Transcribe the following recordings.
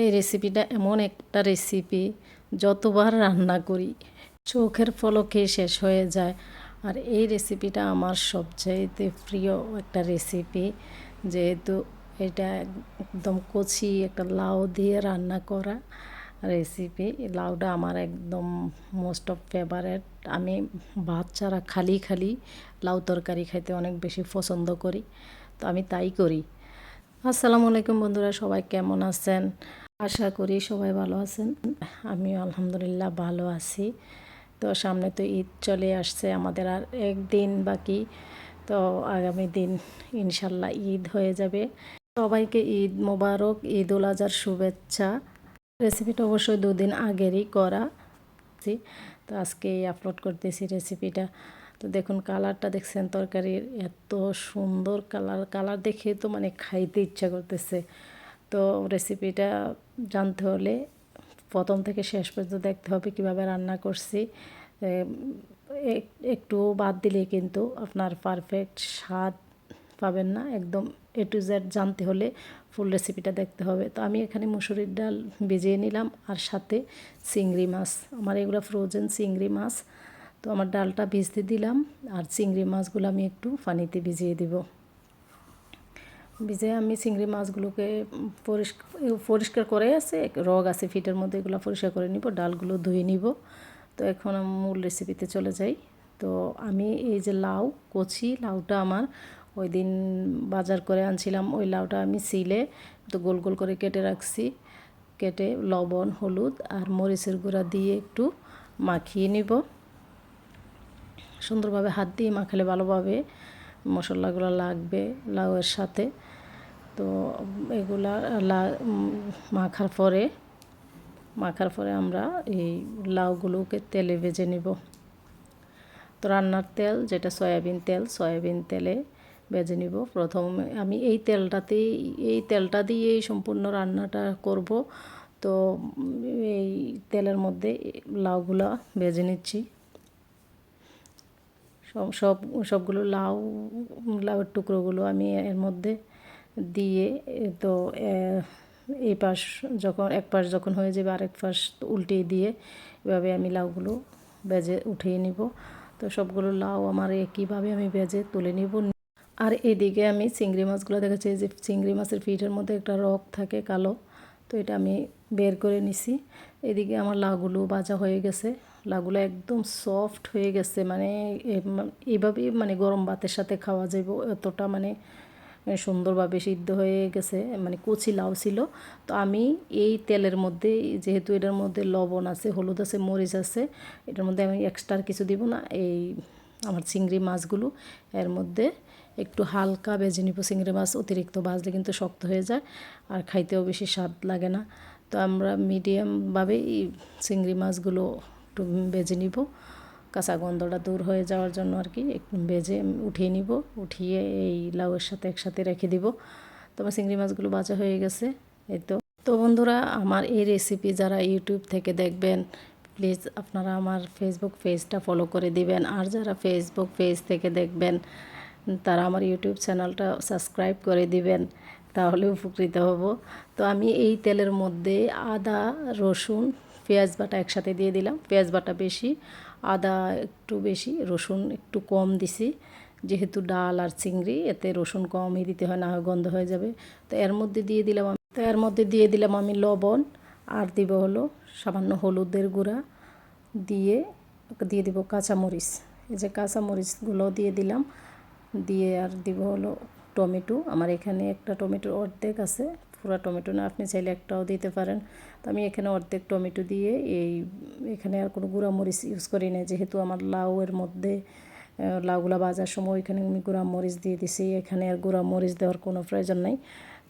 এই রেসিপিটা এমন একটা রেসিপি যতবার রান্না করি, চোখের ফলকে শেষ হয়ে যায়। আর এই রেসিপিটা আমার সবচাইতে প্রিয় একটা রেসিপি যেহেতু এটা একদম কচি একটা লাউ দিয়ে রান্না করা রেসিপি লাউটা আমার একদম মোস্ট অফ ফেভারেট আমি ভাত ছাড়া খালি খালি লাউ তরকারি খাইতে অনেক বেশি পছন্দ করি, তো আমি তাই করি। আসসালামু আলাইকুম বন্ধুরা, সবাই কেমন আছেন? আশা করি সবাই ভালো আছেন। আমিও আলহামদুলিল্লাহ ভালো আছি। তো সামনে তো ঈদ চলে আসছে, আমাদের আর একদিন বাকি। তো আগামী দিন ইনশাল্লাহ ঈদ হয়ে যাবে। সবাইকে ঈদ মোবারক, ঈদ উল আজহার শুভেচ্ছা। রেসিপিটা অবশ্যই দুদিন আগেরই করা। তো আজকে আপলোড করতেছি রেসিপিটা। তো দেখুন, কালারটা দেখছেন তরকারির, এত সুন্দর কালার। কালার দেখে তো মানে খাইতে ইচ্ছা করতেছে। তো রেসিপিটা জানতে হলে প্রথম থেকে শেষ পর্যন্ত দেখতে হবে কীভাবে রান্না করছি। একটু বাদ দিলে কিন্তু আপনার পারফেক্ট স্বাদ পাবেন না। একদম এ টু জেড জানতে হলে ফুল রেসিপিটা দেখতে হবে। তো আমি এখানে মুসুরির ডাল ভিজিয়ে নিলাম আর সাথে চিংড়ি মাছ। আমার এগুলো ফ্রোজেন চিংড়ি মাছ। তো আমার ডালটা ভিজতে দিলাম আর চিংড়ি মাছগুলো আমি একটু পানিতে ভিজিয়ে দিব। ভিজে আমি চিংড়ি মাছগুলোকে পরিষ্কার পরিষ্কার করে আছে রগ আছে ফিটের মধ্যে, এগুলো পরিষ্কার করে নিব, ডালগুলো ধুয়ে নিব। তো এখন মূল রেসিপিতে চলে যাই। তো আমি এই যে লাউ কচি, লাউটা আমার ওই দিন বাজার করে আনছিলাম, ওই লাউটা আমি সিলে তো গোল গোল করে কেটে রাখছি। কেটে লবণ, হলুদ আর মরিচের গুঁড়া দিয়ে একটু মাখিয়ে নিব। সুন্দরভাবে হাত দিয়ে মাখালে ভালোভাবে মশলাগুলো লাগবে লাউয়ের সাথে। তো এগুলা মাখার পরে মাখার পরে আমরা এই লাউগুলোকে তেলে ভেজে নিব। তো রান্নার তেল, যেটা সয়াবিন তেল, সয়াবিন তেলে ভেজে নিব। প্রথমে আমি এই তেলটাতেই, এই তেলটা দিয়েই সম্পূর্ণ রান্নাটা করব। তো এই তেলের মধ্যে লাউগুলো ভেজে নিচ্ছি। সব সব, সবগুলো লাউ লাউয়ের টুকরোগুলো আমি এর মধ্যে দিয়ে তো এই পাশ যখন, এক পাশ যখন হয়ে যাবে, আরেক পাশ উল্টিয়ে দিয়ে এভাবে আমি লাউগুলো বেজে উঠিয়ে নিব। তো সবগুলো লাউ আমার একইভাবে আমি বেজে তুলে নিব। আর এদিকে আমি চিংড়ি মাছগুলো দেখাচ্ছি যে চিংড়ি মাছের পিঠের মধ্যে একটা রক থাকে কালো, তো এটা আমি বের করে নিছি। এদিকে আমার লাউগুলো ভাজা হয়ে গেছে। লাউগুলো একদম সফট হয়ে গেছে মানে এইভাবেই মানে গরম ভাতের সাথে খাওয়া যাব এতটা মানে সুন্দরভাবে সিদ্ধ হয়ে গেছে মানে কচি লাউ ছিল। তো আমি এই তেলের মধ্যে, যেহেতু এটার মধ্যে লবণ আছে, হলুদ আছে, মরিচ আছে, এটার মধ্যে আমি এক্সট্রা কিছু দিব না, এই আমার চিংড়ি মাছগুলো, এর মধ্যে একটু হালকা বেজে নিব, চিংড়ি মাছ অতিরিক্ত ভাজলে কিন্তু শক্ত হয়ে যায়, আর খাইতেও বেশি স্বাদ লাগে না। তো আমরা মিডিয়ামভাবেই চিংড়ি মাছগুলো একটু বেজে নিব। কাঁচা গন্ধটা দূর হয়ে যাওয়ার জন্য আর কি একটু বেজে উঠিয়ে নিব। উঠিয়ে এই লাউয়ের সাথে একসাথে রেখে দিব। তো আমার চিংড়ি মাছগুলো বাজা হয়ে গেছে, এই তো। তো বন্ধুরা, আমার এই রেসিপি যারা ইউটিউব থেকে দেখবেন প্লিজ আপনারা আমার ফেসবুক পেজটা ফলো করে দিবেন। আর যারা ফেসবুক পেজ থেকে দেখবেন, তারা আমার ইউটিউব চ্যানেলটা সাবস্ক্রাইব করে দিবেন, তাহলে উপকৃত হব। তো আমি এই তেলের মধ্যে আদা, রসুন পেঁয়াজ বাটা একসাথে দিয়ে দিলাম। পেঁয়াজ বাটা বেশি, আদা একটু বেশি, রসুন একটু কম দিছি। যেহেতু ডাল আর চিংড়ি, এতে রসুন কমই দিতে হয়, না হয় গন্ধ হয়ে যাবে। তো এর মধ্যে দিয়ে দিলাম আমি তো এর মধ্যে দিয়ে দিলাম আমি লবণ, আর দিব হলো সামান্য হলুদের গুঁড়া। দিয়ে দিয়ে দিব কাঁচামরিচ। এই যে কাঁচামরিচগুলো দিয়ে দিলাম। দিয়ে আর দিব হলো টমেটো। আমার এখানে একটা টমেটোর অর্ধেক আছে। পুরো টমেটো না, আপনি চাইলে একটাও দিতে পারেন। তো আমি এখানে অর্ধেক টমেটো দিয়ে এই, এখানে আর কোনো গুঁড়া মরিচ ইউজ করি না যেহেতু আমার লাউয়ের মধ্যে লাউগুলা বাজার সময় এখানে আমি গুঁড়া মরিচ দিয়ে দিছি, এখানে আর গুঁড়া মরিচ দেওয়ার কোনো প্রয়োজন নাই।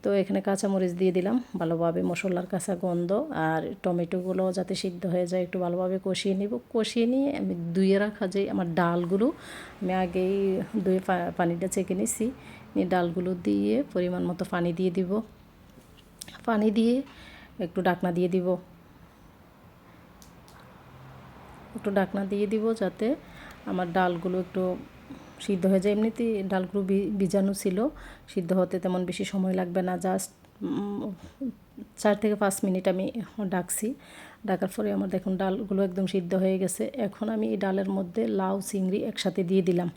তো এখানে কাঁচা মরিচ দিয়ে দিলাম, ভালোভাবে মশলার কাঁচা গন্ধ আর টমেটোগুলো যাতে সিদ্ধ হয়ে যায় একটু ভালোভাবে কষিয়ে নিব। কষিয়ে নিয়ে আমি ধুয়ে রাখা যে আমার ডালগুলো, আমি আগেই ধুয়ে পানিটা চেকে নিছি, নিয়ে ডালগুলো দিয়ে পরিমাণ মতো পানি দিয়ে দিব। পানি দিয়ে একটু ডাকনা দিয়ে দিব। একটু ডাকনা দিয়ে দিব যাতে আমার ডালগুলো একটু সিদ্ধ হয়ে যায়। এমনিতেই ডালগুলো বীজাণু ছিল, সিদ্ধ হতে তেমন বেশি সময় লাগবে না। জাস্ট চার থেকে পাঁচ মিনিট আমি ডাকছি। ডাকার পরে আমার দেখুন ডালগুলো একদম সিদ্ধ হয়ে গেছে। এখন আমি এই ডালের মধ্যে লাউ, চিংড়ি একসাথে দিয়ে দিলাম।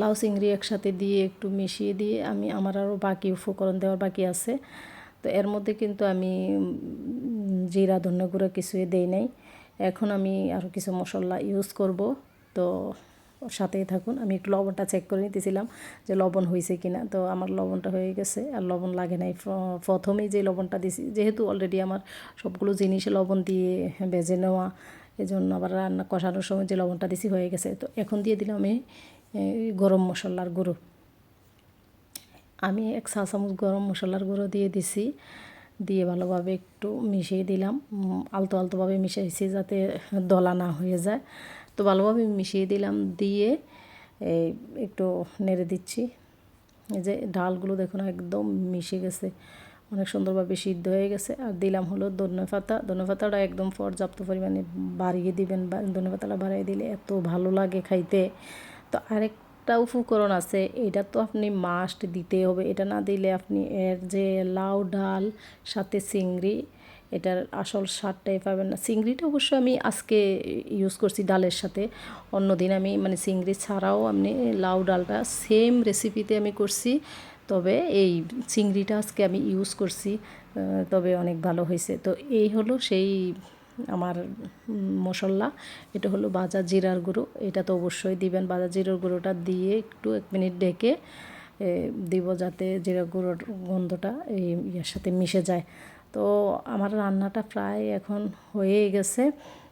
লাউ চিংড়ি একসাথে দিয়ে একটু মিশিয়ে দিয়ে আমি আমার আরও বাকি উপকরণ দেওয়ার বাকি আছে। তো এর মধ্যে কিন্তু আমি জিরা, ধন্য গুঁড়ো কিছুই দেই নাই। এখন আমি আরও কিছু মশলা ইউজ করব। তো সাথেই থাকুন। আমি একটু লবণটা চেক করে নিতেছিলাম যে লবণ হয়েছে কিনা। তো আমার লবণটা হয়ে গেছে আর লবণ লাগে নাই। প্রথমেই যে লবণটা দিছি, যেহেতু অলরেডি আমার সবগুলো জিনিসে লবণ দিয়ে ভেজে নেওয়া এই জন্য আবার রান্না কষানোর সময় যে লবণটা দিছি হয়ে গেছে। তো এখন দিয়ে দিলাম আমি গরম মশলার গুঁড়ো। আমি এক চা চামচ গরম মশলার গুঁড়ো দিয়ে দিছি, দিয়ে ভালোভাবে একটু মিশিয়ে দিলাম। আলতো আলতোভাবে মিশাইছি যাতে দলা না হয়ে যায়। তো ভালোভাবে মিশিয়ে দিলাম, দিয়ে একটু নেড়ে দিচ্ছি। এই যে ডালগুলো দেখুন একদম মিশে গেছে, অনেক সুন্দরভাবে সিদ্ধ হয়ে গেছে। আর দিলাম হলো ধনে পাতা। ধনে পাতাটা একদম পর্যাপ্ত পরিমাণে বাড়িয়ে দিবেন ধনে পাতাটা বাড়িয়ে দিলে এত ভালো লাগে খাইতে। তো আরেকটা উপকরণ আছে, এটা তো আপনি মাস্ট দিতে হবে। এটা না দিলে আপনি এর যে লাউ ডাল, সাথে চিংড়ি, এটার আসল স্বাদটাই পাবেন না। চিংড়িটা অবশ্য আমি আজকে ইউজ করছি ডালের সাথে। অন্যদিন আমি মানে চিংড়ি ছাড়াও আমি লাউ ডালটা সেম রেসিপিতে আমি করছি। তবে এই চিংড়িটা আজকে আমি ইউজ করছি তবে অনেক ভালো হয়েছে। তো এই হলো সেই আমার মশলা এটা হলো বাজা জিরার গুঁড়ো। এটা তো অবশ্যই দিবেন। বাজা জিরার গুঁড়োটা দিয়ে একটু এক মিনিট ডেকে দিব যাতে জিরা গুঁড়োর গন্ধটা এই ইয়ের সাথে মিশে যায়। তো আমার রান্নাটা প্রায় এখন হয়েই গেছে।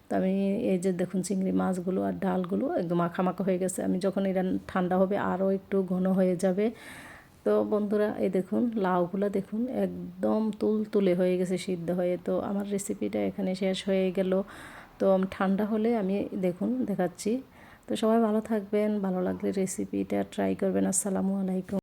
তো আমি এই যে দেখুন চিংড়ি মাছগুলো আর ডালগুলো একদম মাখা মাখা হয়ে গেছে। আমি যখন এটা ঠান্ডা হবে আরও একটু ঘন হয়ে যাবে। তো বন্ধুরা, এই দেখুন, লাউগুলো দেখুন, একদম তুল তুলে হয়ে গেছে, সিদ্ধ হয়ে। তো আমার রেসিপিটা এখানে শেষ হয়ে গেল। তো ঠান্ডা হলে আমি দেখুন, দেখাচ্ছি। তো সবাই ভালো থাকবেন, ভালো লাগলে রেসিপিটা ট্রাই করবেন। আসসালামু আলাইকুম।